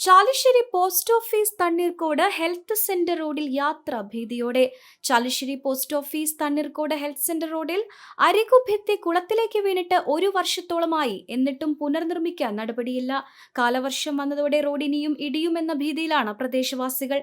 Chalissery post office Thanneercode health centre റോഡിൽ യാത്ര ഭീതിയോടെ. Chalissery post office Thanneercode health centre റോഡിൽ അരികുഭിത്തി കുളത്തിലേക്ക് വീണിട്ട് ഒരു വർഷത്തോളമായി. എന്നിട്ടും പുനർനിർമ്മിക്കാൻ നടപടിയില്ല. കാലവർഷം വന്നതോടെ റോഡിനിയും ഇടിയുമെന്ന ഭീതിയിലാണ് പ്രദേശവാസികൾ.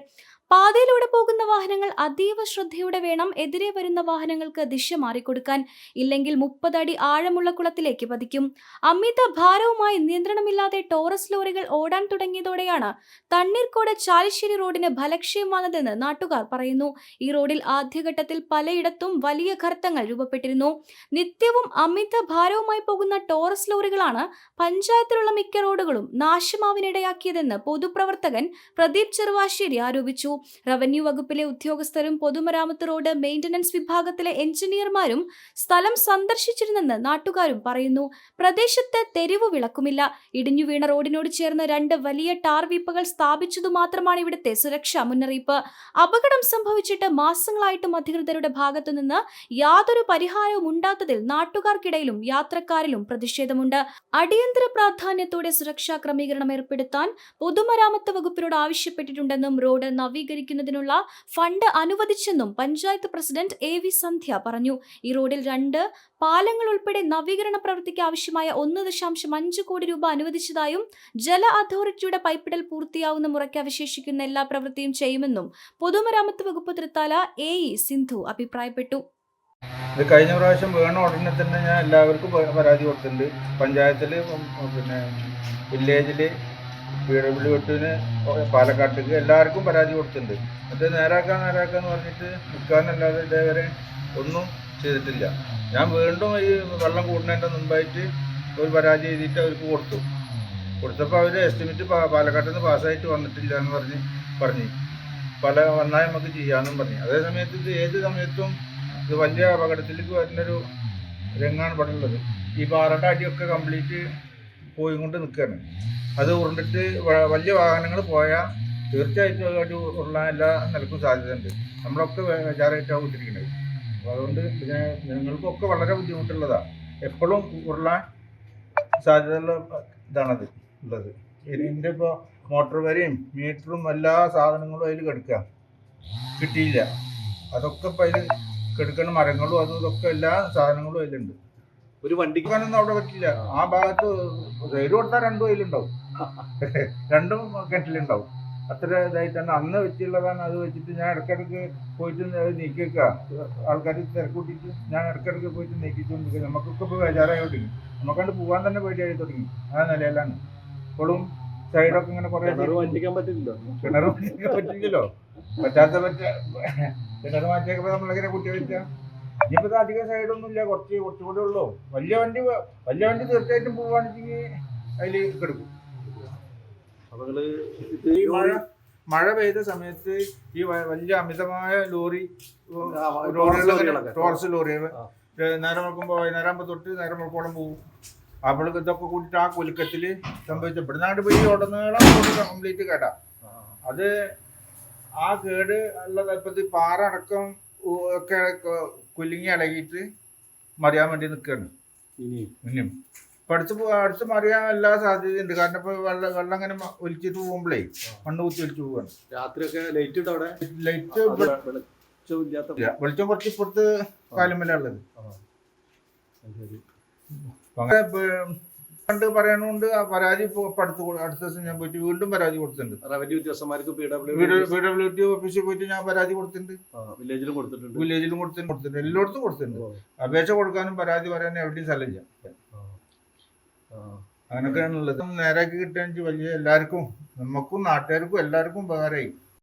പാതയിലൂടെ പോകുന്ന വാഹനങ്ങൾ അതീവ ശ്രദ്ധയോടെ വേണം എതിരെ വരുന്ന വാഹനങ്ങൾക്ക് ദിശ മാറിക്കൊടുക്കാൻ. ഇല്ലെങ്കിൽ മുപ്പതടി ആഴമുള്ള കുളത്തിലേക്ക് പതിക്കും. അമിത ഭാരവുമായി നിയന്ത്രണമില്ലാതെ ടോറസ് ലോറികൾ ഓടാൻ തുടങ്ങിയതോടെയാണ് തണ്ണീർക്കോട് ചാലിശ്ശേരി റോഡിന് ഫലക്ഷയം വന്നതെന്ന് നാട്ടുകാർ പറയുന്നു. ഈ റോഡിൽ ആദ്യഘട്ടത്തിൽ പലയിടത്തും വലിയ ഘർത്തങ്ങൾ രൂപപ്പെട്ടിരുന്നു. നിത്യവും അമിത ഭാരവുമായി പോകുന്ന ടോറസ് ലോറികളാണ് പഞ്ചായത്തിലുള്ള മിക്ക റോഡുകളും നാശമാവിനിടയാക്കിയതെന്ന് പൊതുപ്രവർത്തകൻ പ്രദീപ് ചെറുവാശ്ശേരി ആരോപിച്ചു. റവന്യൂ വകുപ്പിലെ ഉദ്യോഗസ്ഥരും പൊതുമരാമത്ത് റോഡ് മെയിന്റനൻസ് വിഭാഗത്തിലെ എഞ്ചിനീയർമാരും സ്ഥലം സന്ദർശിച്ചിരുന്നെന്ന് നാട്ടുകാരും പറയുന്നു. പ്രദേശത്ത് തെരുവു വിളക്കുമില്ല. ഇടിഞ്ഞു വീണ റോഡിനോട് ചേർന്ന് രണ്ട് വലിയ ടാർ വീപ്പകൾ സ്ഥാപിച്ചതു മാത്രമാണ് ഇവിടുത്തെ സുരക്ഷാ മുന്നറിയിപ്പ്. അപകടം സംഭവിച്ചിട്ട് മാസങ്ങളായിട്ടും അധികൃതരുടെ ഭാഗത്തുനിന്ന് യാതൊരു പരിഹാരവും ഉണ്ടാത്തതിൽ നാട്ടുകാർക്കിടയിലും യാത്രക്കാരിലും പ്രതിഷേധമുണ്ട്. അടിയന്തര പ്രാധാന്യത്തോടെ സുരക്ഷാ ക്രമീകരണം ഏർപ്പെടുത്താൻ പൊതുമരാമത്ത് വകുപ്പിനോട് ആവശ്യപ്പെട്ടിട്ടുണ്ടെന്നും റോഡ് നവീകരിക്കുന്നതിനുള്ള fund അനുവദിച്ചെന്നും panchayat president A V Sandhya പറഞ്ഞു. ഈ റോഡിൽ രണ്ട് പാലങ്ങൾ ഉൾപ്പെടെ നവീകരണ പ്രവൃത്തിക്ക് ആവശ്യമായ ഒന്ന് ദശാംശം അഞ്ച് കോടി രൂപ അനുവദിച്ചതായും ജല അതോറിറ്റിയുടെ പൈപ്പിടൽ പൂർത്തിയാവുന്ന മുറയ്ക്ക് അവശേഷിക്കുന്ന എല്ലാ പ്രവൃത്തിയും ചെയ്യുമെന്നും പൊതുമരാമത്ത് വകുപ്പ് തൃത്താല എ ഇ സിന്ധു അഭിപ്രായപ്പെട്ടു. ഇത് കഴിഞ്ഞ പ്രാവശ്യം വീണ ഉടനെ തന്നെ ഞാൻ എല്ലാവർക്കും പരാതി കൊടുത്തിട്ടുണ്ട്. പഞ്ചായത്തിൽ പിന്നെ വില്ലേജിൽ പി ഡബ്ല്യു എട്ടിന് പാലക്കാട്ടേക്ക് എല്ലാവർക്കും പരാതി കൊടുത്തിട്ടുണ്ട്. എന്നിട്ട് നേരാക്കാൻ നേരാക്കാന്ന് പറഞ്ഞിട്ട് നിൽക്കാനല്ലാതെ ഇതേവരെ ഒന്നും ചെയ്തിട്ടില്ല. ഞാൻ വീണ്ടും ഈ വെള്ളം കൂടുന്നതിന്റെ മുമ്പായിട്ട് ഒരു പരാതി എഴുതിയിട്ട് അവർക്ക് കൊടുത്തു. കൊടുത്തപ്പോൾ അവർ എസ്റ്റിമേറ്റ് പാലക്കാട്ടിൽ നിന്ന് പാസ്സായിട്ട് വന്നിട്ടില്ല എന്ന് പറഞ്ഞ് പറഞ്ഞ്. പല വന്നാൽ നമുക്ക് ചെയ്യാമെന്നും പറഞ്ഞു. അതേ സമയത്ത് ഇത് ഏത് സമയത്തും ഇത് വലിയ അപകടത്തിലേക്ക് വരുന്നൊരു രംഗമാണ് ഉള്ളത്. ഈ പാറയുടെ അടിയൊക്കെ കംപ്ലീറ്റ് പോയി കൊണ്ട് നിൽക്കുകയാണ് അത് ഉരുണ്ടിട്ട് വലിയ വാഹനങ്ങൾ പോയാൽ തീർച്ചയായിട്ടും ഒരു ഉരുളാൻ എല്ലാ നിലക്കും സാധ്യതയുണ്ട്. നമ്മളൊക്കെ വിചാരമായിട്ടാണ് വിട്ടിരിക്കുന്നത്. അപ്പോൾ അതുകൊണ്ട് പിന്നെ ഞങ്ങൾക്കൊക്കെ വളരെ ബുദ്ധിമുട്ടുള്ളതാണ് എപ്പോഴും ഉരുളാൻ സാധ്യതയുള്ള ഇതാണത് ഉള്ളത്. ഇതിന്റെ ഇപ്പോൾ മോട്ടോർ വരെയും മീറ്ററും എല്ലാ സാധനങ്ങളും അതിൽ കിടക്കുക കിട്ടിയില്ല. അതൊക്കെ ഇപ്പോൾ അതിൽ കെടുക്കുന്ന മരങ്ങളും അതും ഇതൊക്കെ എല്ലാ സാധനങ്ങളും അതിലുണ്ട്. ഒരു വണ്ടിക്ക് പോകാനൊന്നും അവിടെ പറ്റില്ല ആ. ഭാഗത്ത് സൈഡ് കൊടുത്താൽ രണ്ടു കയ്യിലുണ്ടാവും രണ്ടും കിണറ്റിലുണ്ടാവും. അത്ര ഇതായി തന്നെ. അന്ന് വെച്ചുള്ളതാണ് അത് വെച്ചിട്ട് ഞാൻ ഇടയ്ക്കിടയ്ക്ക് പോയിട്ട് അത് നീക്കി വെക്കുക. ആൾക്കാർ തിരക്കൂട്ടിട്ട് ഞാൻ ഇടയ്ക്കിടയ്ക്ക് പോയിട്ട് നീക്കിച്ചുകൊണ്ടിരിക്കുക നമുക്കൊക്കെ ഇപ്പോൾ ബേജാറായി തുടങ്ങി. നമുക്കണ്ട് പോകാൻ തന്നെ പേടിയായി തുടങ്ങി. ആ നിലയിലാണ്. ഇപ്പോഴും സൈഡൊക്കെ ഇങ്ങനെ കുറേ വഞ്ചിക്കാൻ പറ്റില്ലല്ലോ. കിണർ വഞ്ചിക്കാൻ പറ്റില്ലല്ലോ. പറ്റാത്ത പറ്റ കിണർ മാറ്റിയൊക്കെ നമ്മളിങ്ങനെ കുട്ടി വെച്ചാൽ ഇനിയിപ്പോൾ അധികം സൈഡ് ഒന്നും ഇല്ല. കുറച്ച് കുറച്ചുകൂടെ ഉള്ളൂ. വലിയ വണ്ടി വലിയ വണ്ടി തീർച്ചയായിട്ടും പോവുകയാണെങ്കിൽ അതിൽ കിടക്കും ഈ മഴ മഴ പെയ്ത സമയത്ത് ഈ വലിയ അമിതമായ ലോറി ലോറികളൊക്കെ. ടോർസ് ലോറികൾ നേരം വെക്കുമ്പോൾ വൈകുന്നേരം ആകുമ്പോൾ തൊട്ട് നേരം വെക്കോളം പോകും അപ്പോൾ ഇതൊക്കെ കൂട്ടിയിട്ട് ആ കുലുക്കത്തിൽ സംഭവിച്ചു ഇവിടുന്നാണ്ട് പോയി ഉടനീളം കംപ്ലീറ്റ് കേട്ടാ ആ, അത് ആ കേട് ഉള്ളത് ഇപ്പത് പാറ അടക്കം ഒക്കെ കുലുങ്ങി ഇളകിയിട്ട് മറിയാൻ വേണ്ടി നിൽക്കുകയാണ് ഇനി ഇനിയും. ഇപ്പം അടുത്ത് അടുത്ത് മറിയാൻ എല്ലാ സാധ്യതയുണ്ട് കാരണം ഇപ്പോൾ വെള്ളം വെള്ളം അങ്ങനെ ഒലിച്ചിട്ട് പോകുമ്പോഴേ മണ്ണ് കുത്തി ഒലിച്ചു പോവുകയാണ് രാത്രിയൊക്കെ ലൈറ്റ് ഉണ്ട് അവിടെ? ലൈറ്റ് വെളിച്ചം കുറച്ച് ഇപ്പുറത്ത് കാലുമല ഉള്ളത്. അങ്ങനെ പണ്ട് പറയണോണ്ട് ആ പരാതി ഇപ്പം അടുത്ത് കൊ- അടുത്ത ദിവസം ഞാൻ പോയിട്ട് വീണ്ടും പരാതി കൊടുത്തിട്ടുണ്ട്. Revenue ഉദ്യോഗസ്ഥന്മാർക്ക് P W P W T ഓഫീസിൽ പോയിട്ട് ഞാൻ പരാതി കൊടുത്തിട്ടുണ്ട്. വില്ലേജിലും കൊടുത്തിട്ടുണ്ട്. വില്ലേജിലും കൊടുത്തിട്ടുണ്ട് കൊടുത്തിട്ടുണ്ട്. എല്ലായിടത്തും കൊടുത്തിട്ടുണ്ട്. ഓ. അപേക്ഷ കൊടുക്കാനും പരാതി പറയാനും എവിടെയും സ്ഥലം ആ. ആ. അങ്ങനെയൊക്കെയാണുള്ളത്. നേരാക്കി കിട്ടുകയാണെങ്കിൽ വലിയ എല്ലാവർക്കും നമുക്കും നാട്ടുകാർക്കും എല്ലാവർക്കും ഉപകാരമായി.